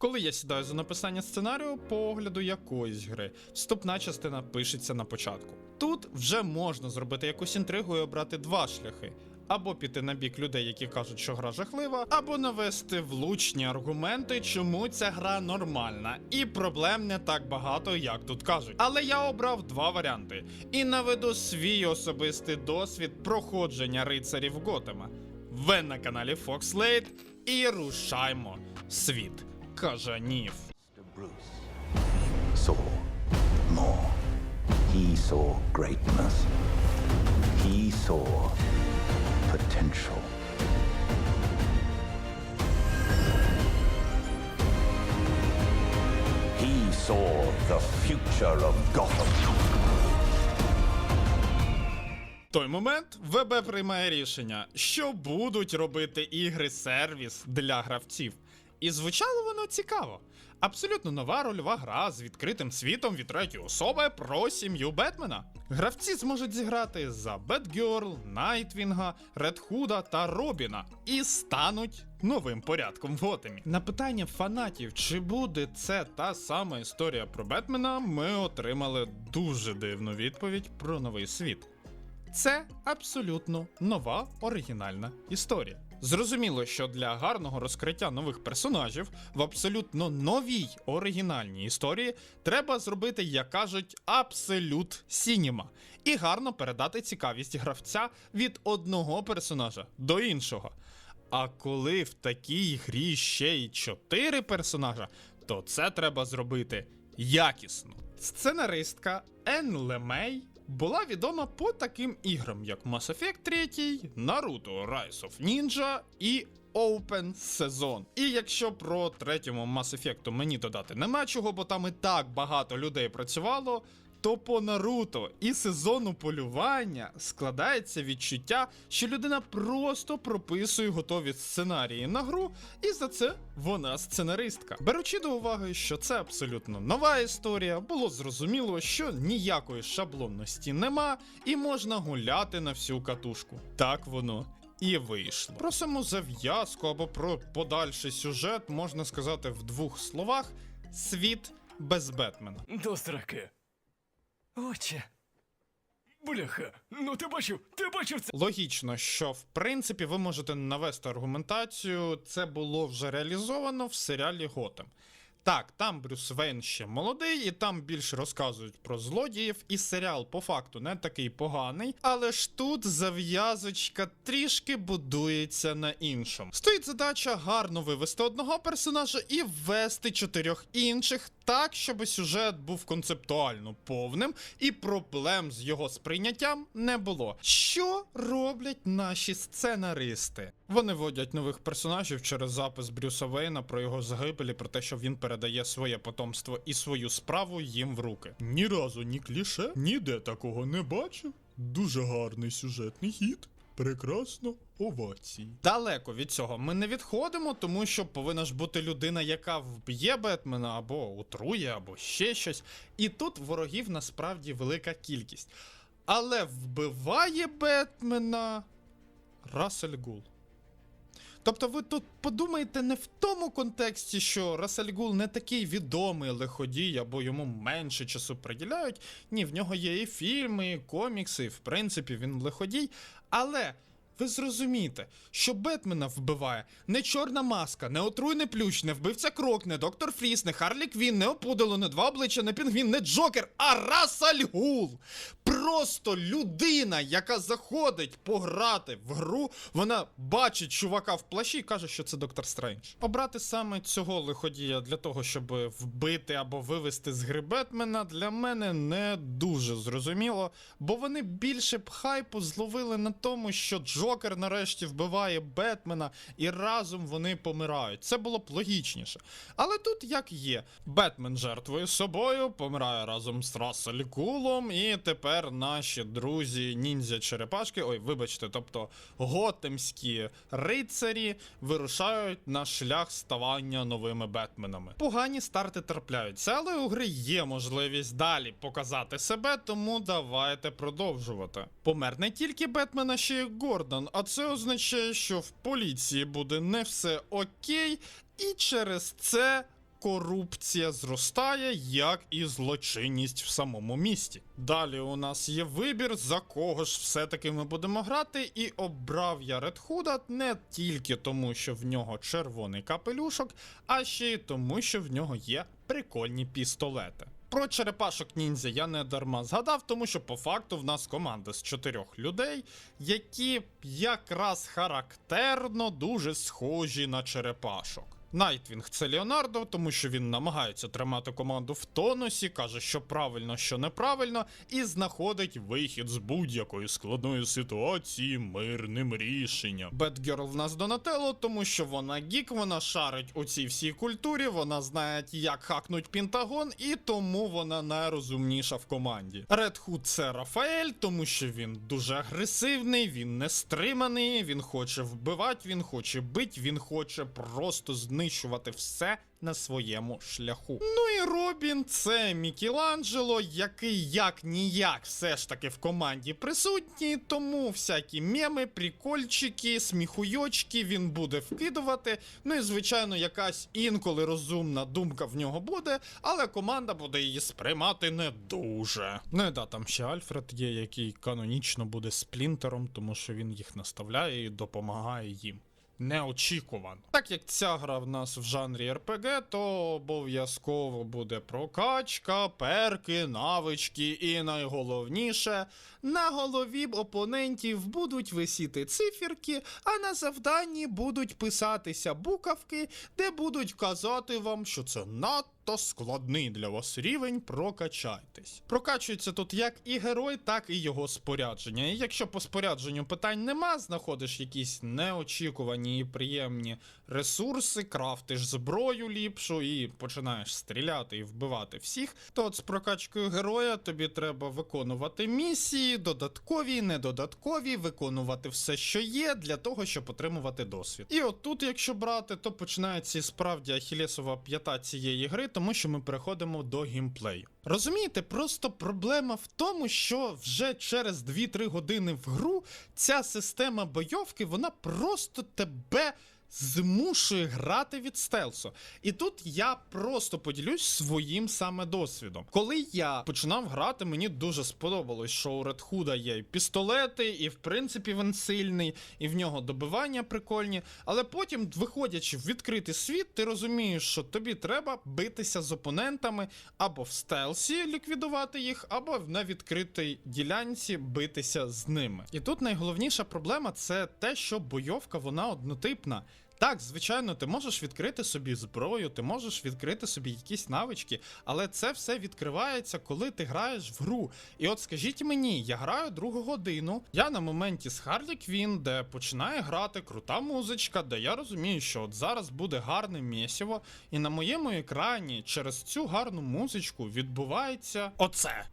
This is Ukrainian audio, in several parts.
Коли я сідаю за написання сценарію по огляду якоїсь гри, вступна частина пишеться на початку. Тут вже можна зробити якусь інтригу і обрати два шляхи. Або піти на бік людей, які кажуть, що гра жахлива, або навести влучні аргументи, чому ця гра нормальна, і проблем не так багато, як тут кажуть. Але я обрав два варіанти і наведу свій особистий досвід проходження рицарів Готема. Ви на каналі Fox Late і рушаймо світ кажанів. Saw more. He saw greatness. He saw potential. He saw the future of Gotham. Той момент ВБ приймає рішення, що будуть робити ігри сервіс для гравців. І звучало воно цікаво. Абсолютно нова рольова гра з відкритим світом від третьої особи про сім'ю Бетмена. Гравці зможуть зіграти за Бетгерл, Найтвінга, Редхуда та Робіна і стануть новим порядком в Готемі. На питання фанатів, чи буде це та сама історія про Бетмена, ми отримали дуже дивну відповідь про новий світ. Це абсолютно нова оригінальна історія. Зрозуміло, що для гарного розкриття нових персонажів в абсолютно новій оригінальній історії треба зробити, як кажуть, абсолют сініма і гарно передати цікавість гравця від одного персонажа до іншого. А коли в такій грі ще й чотири персонажа, то це треба зробити якісно. Сценаристка Ен Лемей була відома по таким іграм, як Mass Effect 3, Naruto Rise of Ninja і Open Сезон. І якщо про третьому Mass Effect мені додати нема чого, бо там і так багато людей працювало. То по Наруто і сезону полювання складається відчуття, що людина просто прописує готові сценарії на гру, і за це вона сценаристка. Беручи до уваги, що це абсолютно нова історія, було зрозуміло, що ніякої шаблонності нема, і можна гуляти на всю катушку. Так воно. І вийшло. Про саму зав'язку або про подальший сюжет можна сказати в двох словах: світ без Бетмена. До сраки. Отче. Бляха, ну ти бачив, ти бачив це. Логічно, що в принципі ви можете навести аргументацію, це було вже реалізовано в серіалі Готем. Так, там Брюс Вейн ще молодий, і там більше розказують про злодіїв, і серіал по факту не такий поганий, але ж тут зав'язочка трішки будується на іншому. Стоїть задача гарно вивести одного персонажа і ввести чотирьох інших, так, щоб сюжет був концептуально повним і проблем з його сприйняттям не було. Що роблять наші сценаристи? Вони вводять нових персонажів через запис Брюса Вейна про його загибель і про те, що він передає своє потомство і свою справу їм в руки. Ні разу ні кліше, ніде такого не бачив. Дуже гарний сюжетний хід. Прекрасно, овації. Далеко від цього ми не відходимо, тому що повинна ж бути людина, яка вб'є Бетмена або отрує, або ще щось. І тут ворогів насправді велика кількість. Але вбиває Бетмена Рассель Гул. Тобто ви тут подумаєте не в тому контексті, що Расель Гул не такий відомий лиходій, або йому менше часу приділяють. Ні, в нього є і фільми, і комікси, і в принципі він лиходій. Але ви зрозумієте, що Бетмена вбиває не чорна маска, не отруйний плющ, не вбивця крок, не доктор Фріс, не Харлі Квін, не опудало, не два обличчя, не пінгвін, не Джокер, а Расаль Гул. Просто людина, яка заходить пограти в гру, вона бачить чувака в плащі і каже, що це доктор Стрендж. Обрати саме цього лиходія для того, щоб вбити або вивести з гри Бетмена, для мене не дуже зрозуміло, бо вони більше б хайпу зловили на тому, що Джокер нарешті вбиває Бетмена, і разом вони помирають. Це було б логічніше. Але тут як є: Бетмен жертвує собою, помирає разом з Рассель Гулом, і тепер наші друзі ніндзя черепашки, ой, вибачте, тобто готемські рицарі вирушають на шлях ставання новими Бетменами. Погані старти трапляються, але у гри є можливість далі показати себе, тому давайте продовжувати. Помер не тільки Бетмен, а ще й Гордон, а це означає, що в поліції буде не все окей, і через це корупція зростає, як і злочинність в самому місті. Далі у нас є вибір, за кого ж все-таки ми будемо грати, і обрав я Hood не тільки тому, що в нього червоний капелюшок, а ще й тому, що в нього є прикольні пістолети. Про черепашок ніндзя я не дарма згадав, тому що по факту в нас команда з чотирьох людей, які якраз характерно дуже схожі на черепашок. Найтвінг це Леонардо, тому що він намагається тримати команду в тонусі, каже, що правильно, що неправильно, і знаходить вихід з будь-якої складної ситуації мирним рішенням. Бетгерл в нас Донателло, тому що вона гік, вона шарить у цій всій культурі, вона знає, як хакнуть Пентагон, і тому вона найрозумніша в команді. Red Hood це Рафаель, тому що він дуже агресивний, він не стриманий, він хоче вбивати, він хоче бить, він хоче просто знищувати все на своєму шляху. Ну і Робін це Мікеланджело, який як ніяк все ж таки в команді присутній, тому всякі меми, прикольчики, сміхуйочки він буде вкидувати. Ну і звичайно, якась інколи розумна думка в нього буде, але команда буде її сприймати не дуже. Ну і да, там ще Альфред є, який канонічно буде сплінтером, тому що він їх наставляє і допомагає їм. Неочікувано. Так як ця гра в нас в жанрі РПГ, то обов'язково буде прокачка, перки, навички і найголовніше, на голові опонентів будуть висіти циферки, а на завданні будуть писатися буковки, де будуть казати вам, що це надто складний для вас рівень, прокачайтесь. Прокачується тут як і герой, так і його спорядження. І якщо по спорядженню питань нема, знаходиш якісь неочікувані і приємні ресурси, крафтиш зброю ліпшу і починаєш стріляти і вбивати всіх, то от з прокачкою героя тобі треба виконувати місії, додаткові, недодаткові, виконувати все, що є, для того, щоб отримувати досвід. І от тут, якщо брати, то починається справді ахілесова п'ята цієї гри, тому що ми переходимо до гімплею. Розумієте, просто проблема в тому, що вже через 2-3 години в гру ця система бойовки, вона просто тебе змушує грати від стелсу. І тут я просто поділюсь своїм саме досвідом. Коли я починав грати, мені дуже сподобалось, що у Red Hood є і пістолети, і в принципі він сильний, і в нього добивання прикольні. Але потім, виходячи в відкритий світ, ти розумієш, що тобі треба битися з опонентами або в стелсі ліквідувати їх, або на відкритій ділянці битися з ними. І тут найголовніша проблема це те, що бойовка вона однотипна. Так, звичайно, ти можеш відкрити собі зброю, ти можеш відкрити собі якісь навички, але це все відкривається, коли ти граєш в гру. І от скажіть мені, я граю другу годину, я на моменті з Харлі Квін, де починає грати крута музичка, де я розумію, що от зараз буде гарне місіво, і на моєму екрані через цю гарну музичку відбувається оце.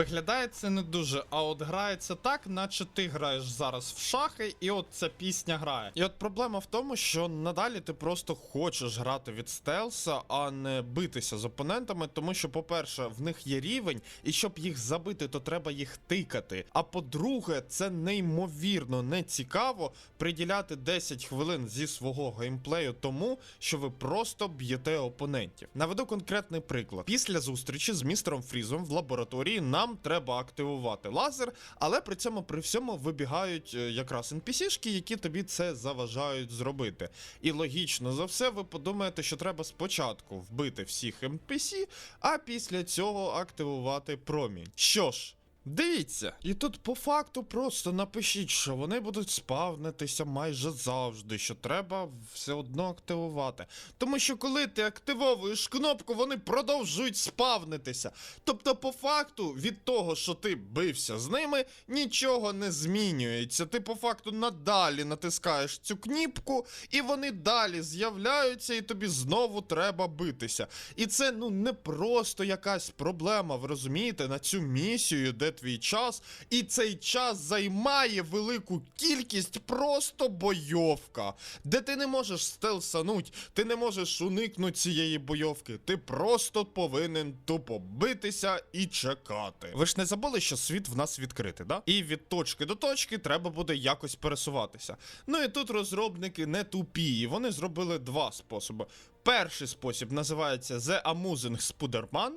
Виглядає це не дуже, а от грається так, наче ти граєш зараз в шахи, і от ця пісня грає. І от проблема в тому, що надалі ти просто хочеш грати від стелса, а не битися з опонентами, тому що, по-перше, в них є рівень, і щоб їх забити, то треба їх тикати. А по-друге, це неймовірно не цікаво приділяти 10 хвилин зі свого геймплею тому, що ви просто б'єте опонентів. Наведу конкретний приклад. Після зустрічі з містером Фрізом в лабораторії на нам треба активувати лазер, але при цьому при всьому вибігають е, якраз NPC-шки, які тобі це заважають зробити. І логічно за все, ви подумаєте, що треба спочатку вбити всіх NPC, а після цього активувати промінь. Що ж. Дивіться, і тут по факту просто напишіть, що вони будуть спавнитися майже завжди, що треба все одно активувати. Тому що коли ти активовуєш кнопку, вони продовжують спавнитися. Тобто, по факту, від того, що ти бився з ними, нічого не змінюється. Ти по факту надалі натискаєш цю кніпку, і вони далі з'являються, і тобі знову треба битися. І це ну не просто якась проблема, ви розумієте, на цю місію, де твій час, і цей час займає велику кількість просто бойовка, де ти не можеш стелсануть, ти не можеш уникнути цієї бойовки. Ти просто повинен тупо битися і чекати. Ви ж не забули, що світ в нас відкритий, да? І від точки до точки треба буде якось пересуватися. Ну і тут розробники не тупі, вони зробили два способи. Перший спосіб називається The Amusing Spider-Man,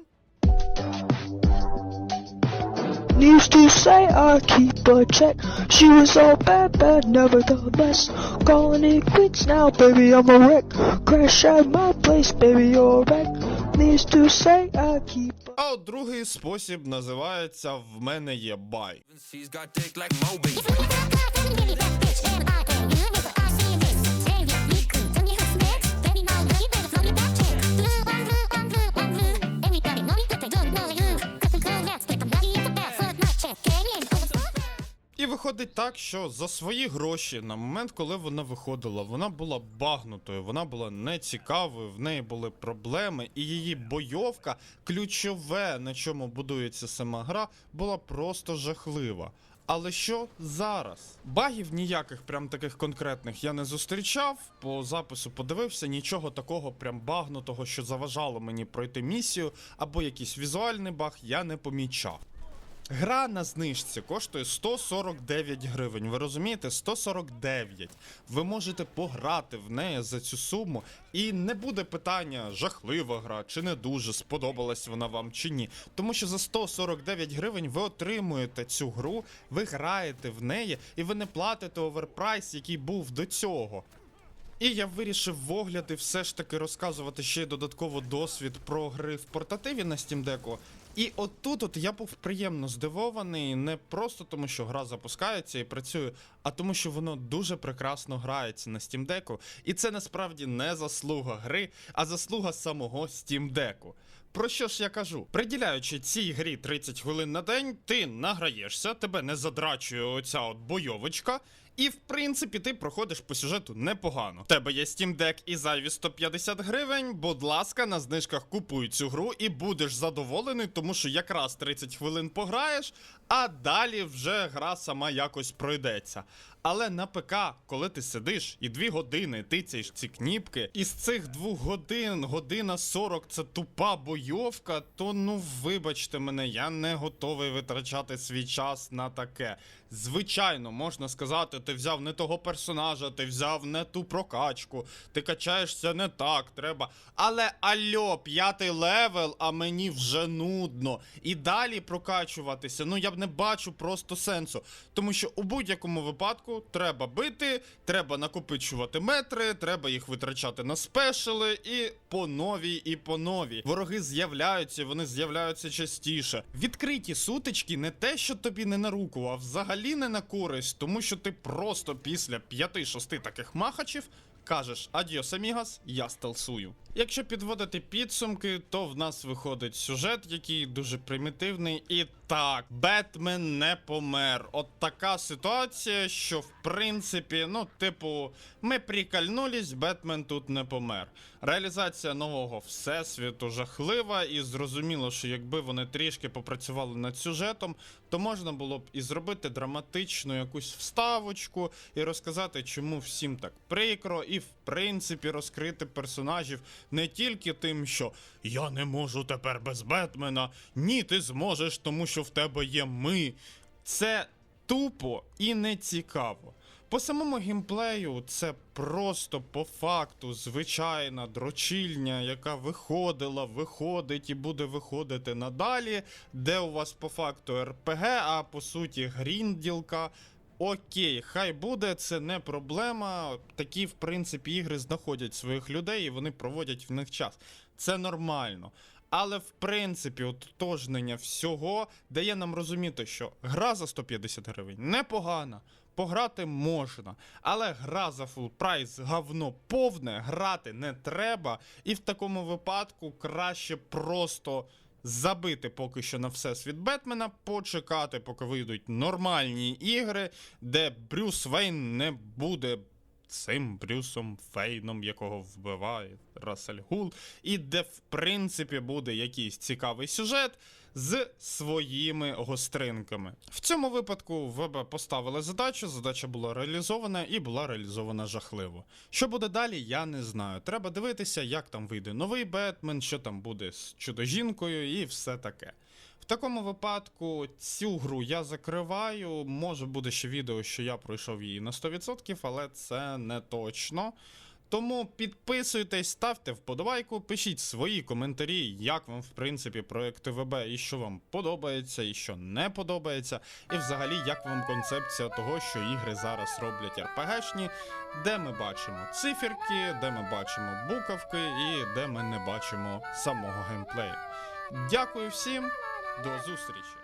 Used to say I keep a check. She was all bad, bad, nevertheless. Calling it quits now, baby, I'm a wreck. Crash at my place, baby, you're a wreck. Needs to say I keep a а от другий спосіб називається В мене є бай. Виходить так, що за свої гроші на момент, коли вона виходила, вона була багнутою, вона була нецікавою, в неї були проблеми, і її бойовка, ключове, на чому будується сама гра, була просто жахлива. Але що зараз? Багів ніяких прям таких конкретних я не зустрічав. По запису подивився, нічого такого прям багнутого, що заважало мені пройти місію, або якийсь візуальний баг, я не помічав. Гра на знижці коштує 149 гривень. Ви розумієте? 149. Ви можете пограти в неї за цю суму, і не буде питання, жахлива гра, чи не дуже сподобалась вона вам чи ні. Тому що за 149 гривень ви отримуєте цю гру, ви граєте в неї, і ви не платите оверпрайс, який був до цього. І я вирішив в огляди все ж таки розказувати ще й додатково досвід про гри в портативі на Steam Deck. І отут от я був приємно здивований не просто тому, що гра запускається і працює, а тому, що воно дуже прекрасно грається на Steam Deck. І це насправді не заслуга гри, а заслуга самого Steam Deck. Про що ж я кажу? Приділяючи цій грі 30 хвилин на день, ти награєшся, тебе не задрачує оця от бойовочка. І в принципі ти проходиш по сюжету непогано. В тебе є Steam Deck і зайві 150 гривень. Будь ласка, на знижках купуй цю гру і будеш задоволений, тому що якраз 30 хвилин пограєш, а далі вже гра сама якось пройдеться. Але на ПК, коли ти сидиш і дві години тицяєш ці кніпки, і з цих двох годин, година 40 це тупа бойовка, то ну вибачте мене, я не готовий витрачати свій час на таке. Звичайно, можна сказати, ти взяв не того персонажа, ти взяв не ту прокачку, ти качаєшся не так, треба. Але альо, п'ятий левел, а мені вже нудно. І далі прокачуватися. Ну я б не бачу просто сенсу. Тому що у будь-якому випадку треба бити, треба накопичувати метри, треба їх витрачати на спешили і по новій, і по новій. Вороги з'являються, вони з'являються частіше. Відкриті сутички не те, що тобі не на руку, а взагалі не на користь, тому що ти просто після 5-6 таких махачів кажеш адіос, амігас, я стелсую. Якщо підводити підсумки, то в нас виходить сюжет, який дуже примітивний. І так, Бетмен не помер. От така ситуація, що в принципі, ну, типу, ми прикольнулись, Бетмен тут не помер. Реалізація нового всесвіту жахлива, і зрозуміло, що якби вони трішки попрацювали над сюжетом, то можна було б і зробити драматичну якусь вставочку і розказати, чому всім так прикро, і в принципі розкрити персонажів не тільки тим, що я не можу тепер без Бетмена. Ні, ти зможеш, тому що в тебе є ми. Це тупо і не цікаво. По самому геймплею це просто по факту звичайна дрочільня, яка виходила, виходить і буде виходити надалі, де у вас по факту РПГ, а по суті грінділка. Окей, хай буде, це не проблема. Такі, в принципі, ігри знаходять своїх людей і вони проводять в них час. Це нормально. Але в принципі, ототожнення всього дає нам розуміти, що гра за 150 гривень непогана. Пограти можна, але гра за фул прайс говно повне, грати не треба. І в такому випадку краще просто забити поки що на всесвіт Бетмена, почекати, поки вийдуть нормальні ігри, де Брюс Вейн не буде цим Брюсом Фейном, якого вбиває Рассель Гул, і де, в принципі, буде якийсь цікавий сюжет з своїми гостринками. В цьому випадку ВБ поставили задачу, задача була реалізована і була реалізована жахливо. Що буде далі, я не знаю. Треба дивитися, як там вийде новий Бетмен, що там буде з чудо-жінкою і все таке. В такому випадку цю гру я закриваю. Може буде ще відео, що я пройшов її на 100%, але це не точно. Тому підписуйтесь, ставте вподобайку, пишіть свої коментарі, як вам, в принципі, проекти ВБ, і що вам подобається, і що не подобається. І взагалі, як вам концепція того, що ігри зараз роблять РПГшні, де ми бачимо циферки, де ми бачимо буковки, і де ми не бачимо самого геймплею. Дякую всім, до зустрічі!